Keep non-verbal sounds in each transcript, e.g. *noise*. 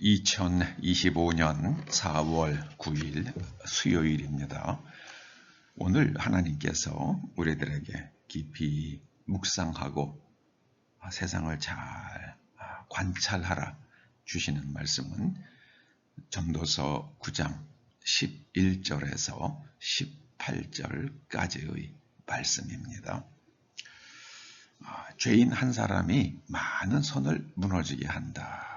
2025년 4월 9일 수요일입니다. 오늘 하나님께서 우리들에게 깊이 묵상하고 세상을 잘 관찰하라 주시는 말씀은 전도서 9장 11절에서 18절까지의 말씀입니다. 죄인 한 사람이 많은 손을 무너지게 한다.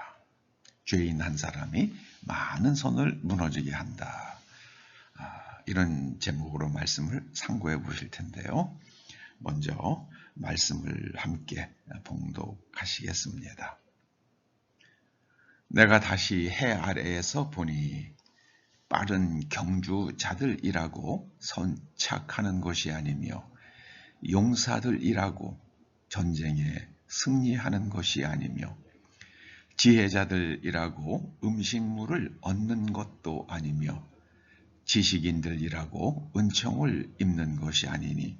죄인 한 사람이 많은 손을 무너지게 한다. 아, 이런 제목으로 말씀을 상고해 보실 텐데요. 먼저 말씀을 함께 봉독하시겠습니다. 내가 다시 해 아래에서 보니 빠른 경주자들이라고 선착하는 것이 아니며 용사들이라고 전쟁에 승리하는 것이 아니며 지혜자들이라고 음식물을 얻는 것도 아니며 지식인들이라고 은총을 입는 것이 아니니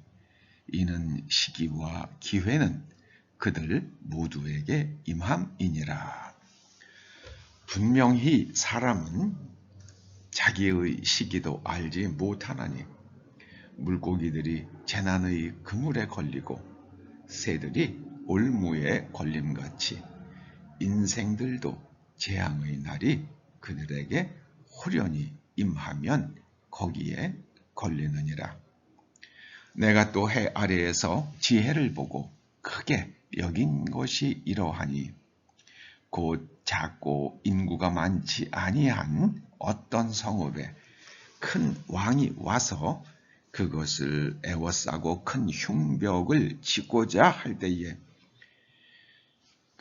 이는 시기와 기회는 그들 모두에게 임함이니라. 분명히 사람은 자기의 시기도 알지 못하나니 물고기들이 재난의 그물에 걸리고 새들이 올무에 걸림같이 인생들도 재앙의 날이 그들에게 호련히 임하면 거기에 걸리느니라. 내가 또 해 아래에서 지혜를 보고 크게 여긴 것이 이러하니 곧 작고 인구가 많지 아니한 어떤 성읍에 큰 왕이 와서 그것을 애워싸고 큰 흉벽을 짓고자 할 때에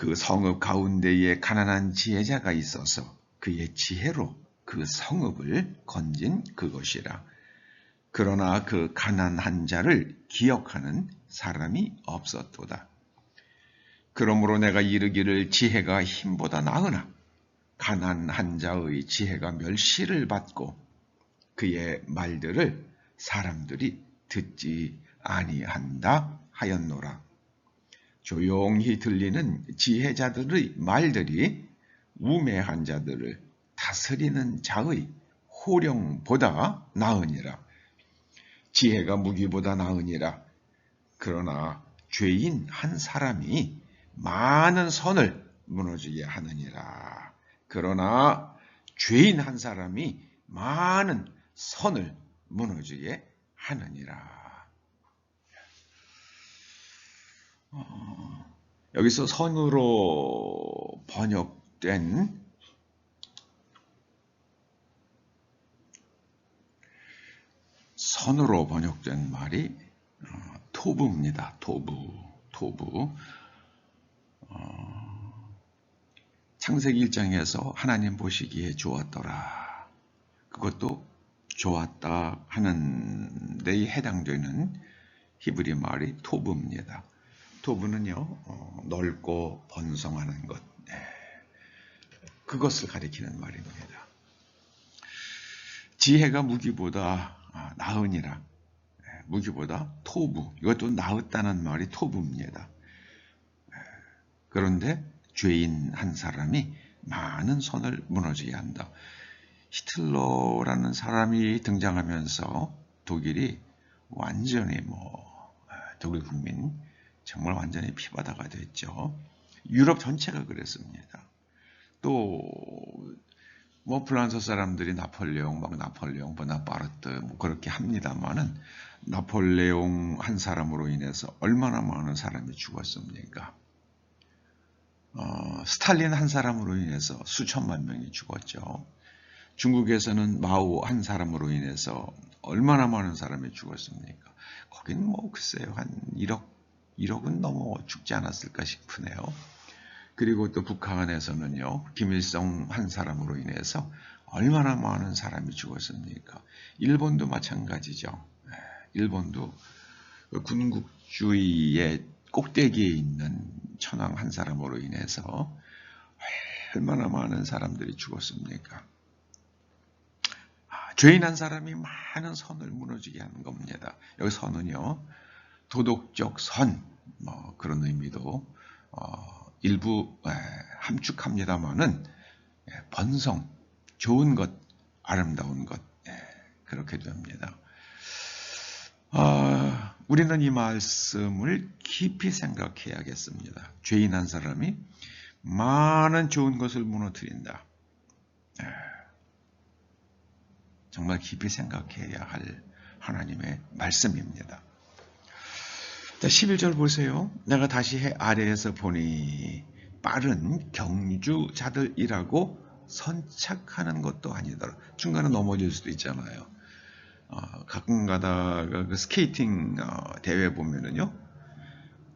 그 성읍 가운데에 가난한 지혜자가 있어서 그의 지혜로 그 성읍을 건진 그것이라. 그러나 그 가난한 자를 기억하는 사람이 없었도다. 그러므로 내가 이르기를 지혜가 힘보다 나으나 가난한 자의 지혜가 멸시를 받고 그의 말들을 사람들이 듣지 아니한다 하였노라. 조용히 들리는 지혜자들의 말들이 우매한 자들을 다스리는 자의 호령보다 나으니라. 지혜가 무기보다 나으니라. 그러나 죄인 한 사람이 많은 선을 무너지게 하느니라. 그러나 죄인 한 사람이 많은 선을 무너지게 하느니라. 어, 여기서 선으로 번역된 선으로 번역된 말이 어, 토부입니다. 토부, 토부. 어, 창세기 1장에서 하나님 보시기에 좋았더라. 그것도 좋았다 하는 데에 해당되는 히브리 말이 토부입니다. 토부는요, 어, 넓고 번성하는 것, 네. 그것을 가리키는 말입니다. 지혜가 무기보다 아, 나으니라. 네. 무기보다 토부, 이것도 나았다는 말이 토부입니다. 네. 그런데 죄인 한 사람이 많은 손을 무너지게 한다. 히틀러라는 사람이 등장하면서 독일이 완전히 뭐 아, 독일 국민 정말 완전히 피바다가 됐죠. 유럽 전체가 그랬습니다. 또, 뭐, 프랑스 사람들이 나폴레옹, 막 나폴레옹, 보나파르트, 뭐, 그렇게 합니다만은, 나폴레옹 한 사람으로 인해서 얼마나 많은 사람이 죽었습니까? 어, 스탈린 한 사람으로 인해서 수천만 명이 죽었죠. 중국에서는 마오 한 사람으로 인해서 얼마나 많은 사람이 죽었습니까? 거긴 뭐, 글쎄요, 한 1억 1억은 넘어 죽지 않았을까 싶으네요. 그리고 또 북한에서는요, 김일성 한 사람으로 인해서 얼마나 많은 사람이 죽었습니까? 일본도 마찬가지죠. 네, 일본도 그 군국주의의 꼭대기에 있는 천황 한 사람으로 인해서 얼마나 많은 사람들이 죽었습니까? 아, 죄인 한 사람이 많은 선을 무너지게 하는 겁니다. 여기 선은요, 도덕적 선, 뭐 그런 의미도 어, 일부 에, 함축합니다만은 예, 번성, 좋은 것, 아름다운 것 예, 그렇게 됩니다. 아, 우리는 이 말씀을 깊이 생각해야겠습니다. 죄인 한 사람이 많은 좋은 것을 무너뜨린다. 예, 정말 깊이 생각해야 할 하나님의 말씀입니다. 11절 보세요. 내가 다시 해 아래에서 보니 빠른 경주자들이라고 선착하는 것도 아니더라. 중간에 넘어질 수도 있잖아요. 어, 가끔 가다가 그 스케이팅 어, 대회 보면은요.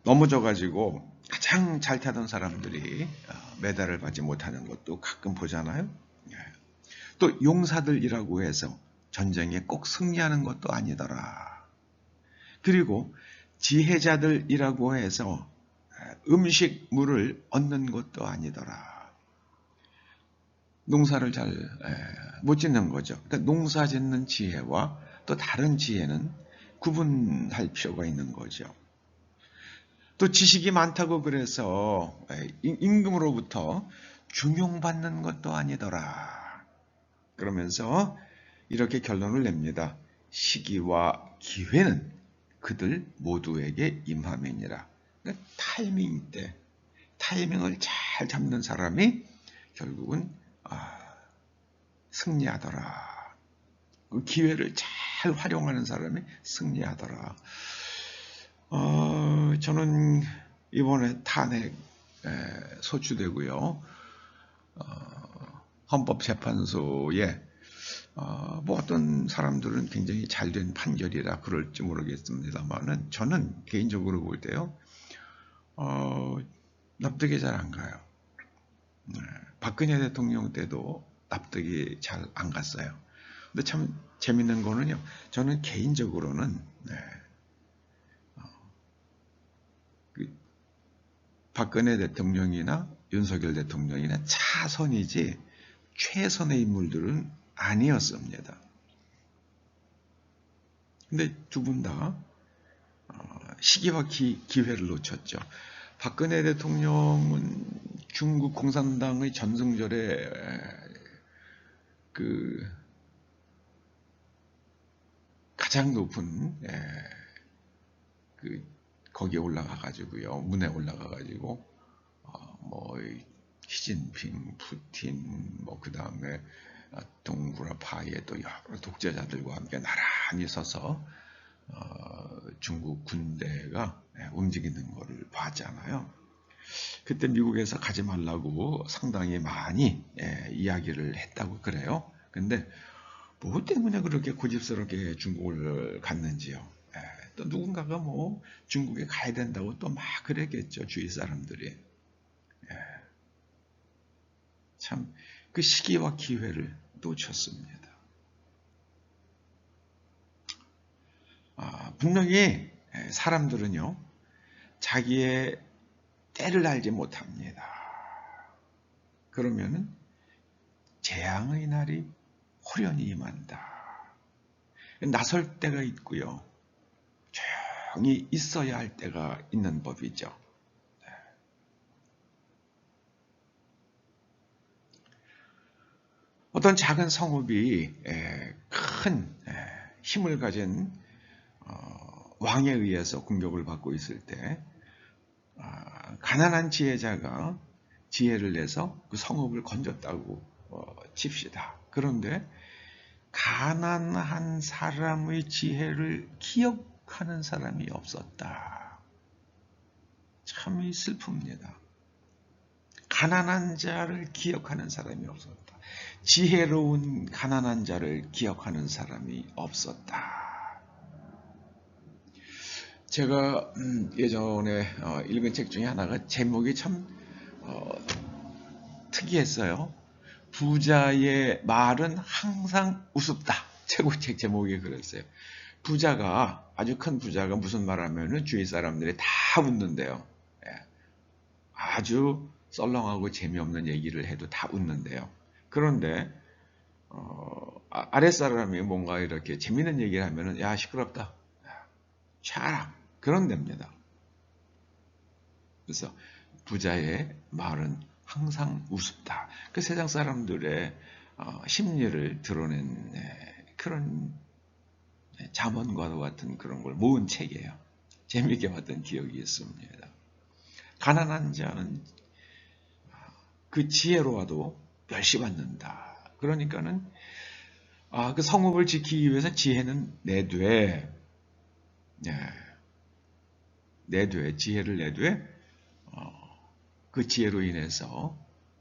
넘어져가지고 가장 잘 타던 사람들이 어, 메달을 받지 못하는 것도 가끔 보잖아요. 예. 또 용사들이라고 해서 전쟁에 꼭 승리하는 것도 아니더라. 그리고 지혜자들이라고 해서 음식물을 얻는 것도 아니더라. 농사를 잘 못 짓는 거죠. 그러니까 농사 짓는 지혜와 또 다른 지혜는 구분할 필요가 있는 거죠. 또 지식이 많다고 그래서 임금으로부터 중용받는 것도 아니더라. 그러면서 이렇게 결론을 냅니다. 시기와 기회는 그들 모두에게 임함이니라. 그러니까 타이밍 때 타이밍을 잘 잡는 사람이 결국은 아, 승리하더라. 그 기회를 잘 활용하는 사람이 승리하더라. 어, 저는 이번에 탄핵 소추되고요. 어, 헌법재판소에 어, 뭐 어떤 사람들은 굉장히 잘된 판결이라 그럴지 모르겠습니다만은 저는 개인적으로 볼 때요, 어, 납득이 잘 안 가요. 네, 박근혜 대통령 때도 납득이 잘 안 갔어요. 근데 참 재밌는 거는요, 저는 개인적으로는 네, 어, 그 박근혜 대통령이나 윤석열 대통령이나 차선이지 최선의 인물들은 아니었습니다. 근데 두 분다 어, 시기와 기, 기회를 놓쳤죠. 박근혜 대통령은 중국 공산당의 전승절에 그 가장 높은 그 거기에 올라가 가지고요 문에 올라가 가지고 어, 뭐 시진핑, 푸틴, 뭐그 다음에 동구라 파이에 또 여러 독재자들과 함께 나란히 서서 어, 중국 군대가 예, 움직이는 것을 봤잖아요. 그때 미국에서 가지 말라고 상당히 많이 예, 이야기를 했다고 그래요. 근데 뭐 때문에 그렇게 고집스럽게 중국을 갔는지요. 예, 또 누군가가 뭐 중국에 가야 된다고 또 막 그랬겠죠. 주위 사람들이. 예. 참그 시기와 기회를 놓쳤습니다. 아, 분명히 사람들은요, 자기의 때를 알지 못합니다. 그러면은 재앙의 날이 호련히 임한다. 나설 때가 있고요. 조용히 있어야 할 때가 있는 법이죠. 어떤 작은 성읍이 큰 힘을 가진 어, 왕에 의해서 공격을 받고 있을 때 아, 가난한 지혜자가 지혜를 내서 그 성읍을 건졌다고 어, 칩시다. 그런데 가난한 사람의 지혜를 기억하는 사람이 없었다. 참 슬픕니다. 가난한 자를 기억하는 사람이 없었다. 지혜로운 가난한 자를 기억하는 사람이 없었다. 제가 음, 예전에 어, 읽은 책 중에 하나가 제목이 참 어, 특이했어요. 부자의 말은 항상 우습다. 최고책 제목이 그랬어요. 부자가 아주 큰 부자가 무슨 말하면은 주위 사람들이 다 웃는데요. 예. 아주 썰렁하고 재미없는 얘기를 해도 다 웃는데요. 그런데 어, 아, 아랫사람이 뭔가 이렇게 재밌는 얘기를 하면은 야 시끄럽다. 샤라 그런 됩니다. 그래서 부자의 말은 항상 우습다. 그 세상 사람들의 어, 심리를 드러낸 네, 그런 자문과도 같은 그런 걸 모은 책이에요. 재미있게 봤던 기억이 있습니다. 가난한 자는 그 지혜로와도 멸시받는다. 그러니까는 아, 그 성읍을 지키기 위해서 지혜는 내되 네, 내되 지혜를 내되 어, 그 지혜로 인해서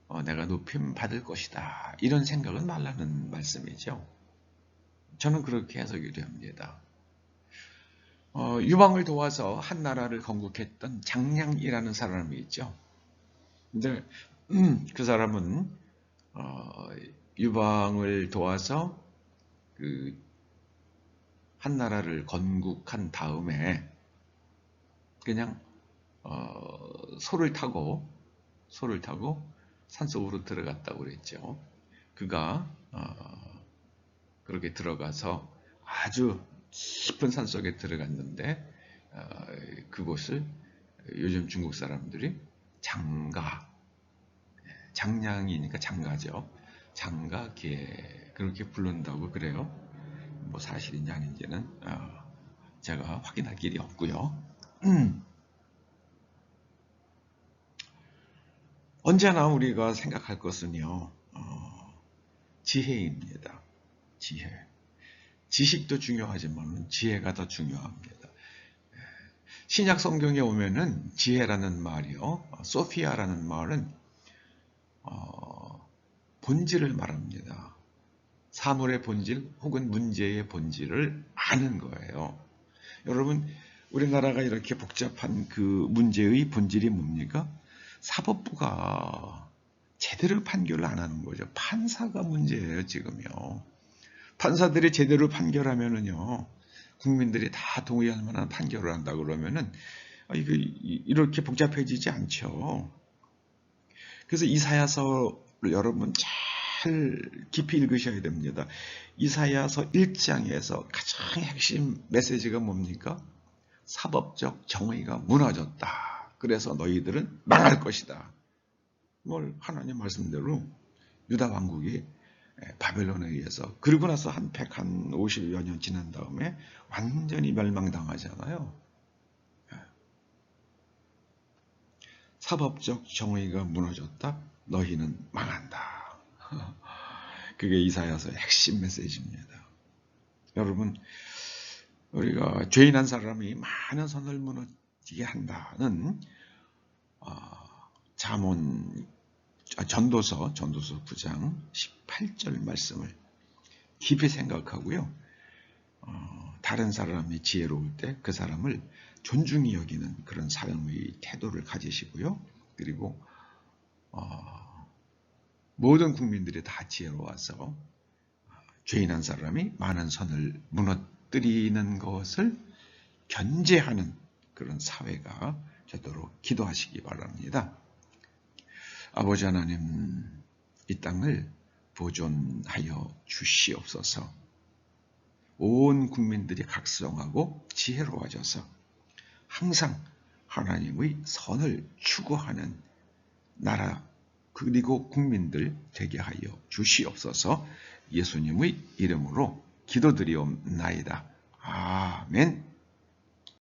어, 내가 높임 받을 것이다. 이런 생각은 말라는 말씀이죠. 저는 그렇게 해석이 됩니다. 어, 유방을 도와서 한 나라를 건국했던 장량이라는 사람이 있죠. 근데 음, 그 사람은 어, 유방을 도와서 그 한 나라를 건국한 다음에 그냥 어, 소를 타고 소를 타고 산속으로 들어갔다고 그랬죠. 그가 어, 그렇게 들어가서 아주 깊은 산속에 들어갔는데 어, 그곳을 요즘 중국 사람들이 장가 장량이니까 장가죠. 장가계 그렇게 부른다고 그래요. 뭐 사실인지 아닌지는 어, 제가 확인할 길이 없고요. 음. *clears throat* 언제나 우리가 생각할 것은요, 어, 지혜입니다. 지혜. 지식도 중요하지만 지혜가 더 중요합니다. 신약 성경에 오면은 지혜라는 말이요, 소피아라는 말은 어, 본질을 말합니다. 사물의 본질 혹은 문제의 본질을 아는 거예요. 여러분, 우리나라가 이렇게 복잡한 그 문제의 본질이 뭡니까? 사법부가 제대로 판결을 안 하는 거죠. 판사가 문제예요, 지금요. 판사들이 제대로 판결하면은요, 국민들이 다 동의할 만한 판결을 한다 그러면은, 아, 이거 이렇게 복잡해지지 않죠. 그래서 이사야서를 여러분 잘 깊이 읽으셔야 됩니다. 이사야서 1장에서 가장 핵심 메시지가 뭡니까? 사법적 정의가 무너졌다. 그래서 너희들은 망할 것이다. 뭘 하나님 말씀대로 유다 왕국이 바벨론에 의해서 그리고 나서 한 100, 한 50여 년 지난 다음에 완전히 멸망당하잖아요. 사법적 정의가 무너졌다. 너희는 망한다. *laughs* 그게 이사야서의 핵심 메시지입니다. 여러분, 우리가 죄인 한 사람이 많은 선을 무너지게 한다는 어, 잠언 아, 전도서 전도서 9장 18절 말씀을 깊이 생각하고요. 어, 다른 사람이 지혜로울 때 그 사람을 존중히 여기는 그런 삶의 태도를 가지시고요. 그리고 어, 모든 국민들이 다 지혜로워서 어, 죄인 한 사람이 많은 선을 무너뜨리는 것을 견제하는 그런 사회가 되도록 기도하시기 바랍니다. 아버지 하나님, 이 땅을 보존하여 주시옵소서. 온 국민들이 각성하고 지혜로워져서 항상 하나님의 선을 추구하는 나라 그리고 국민들 되게 하여 주시옵소서 예수님의 이름으로 기도드리옵나이다. 아멘.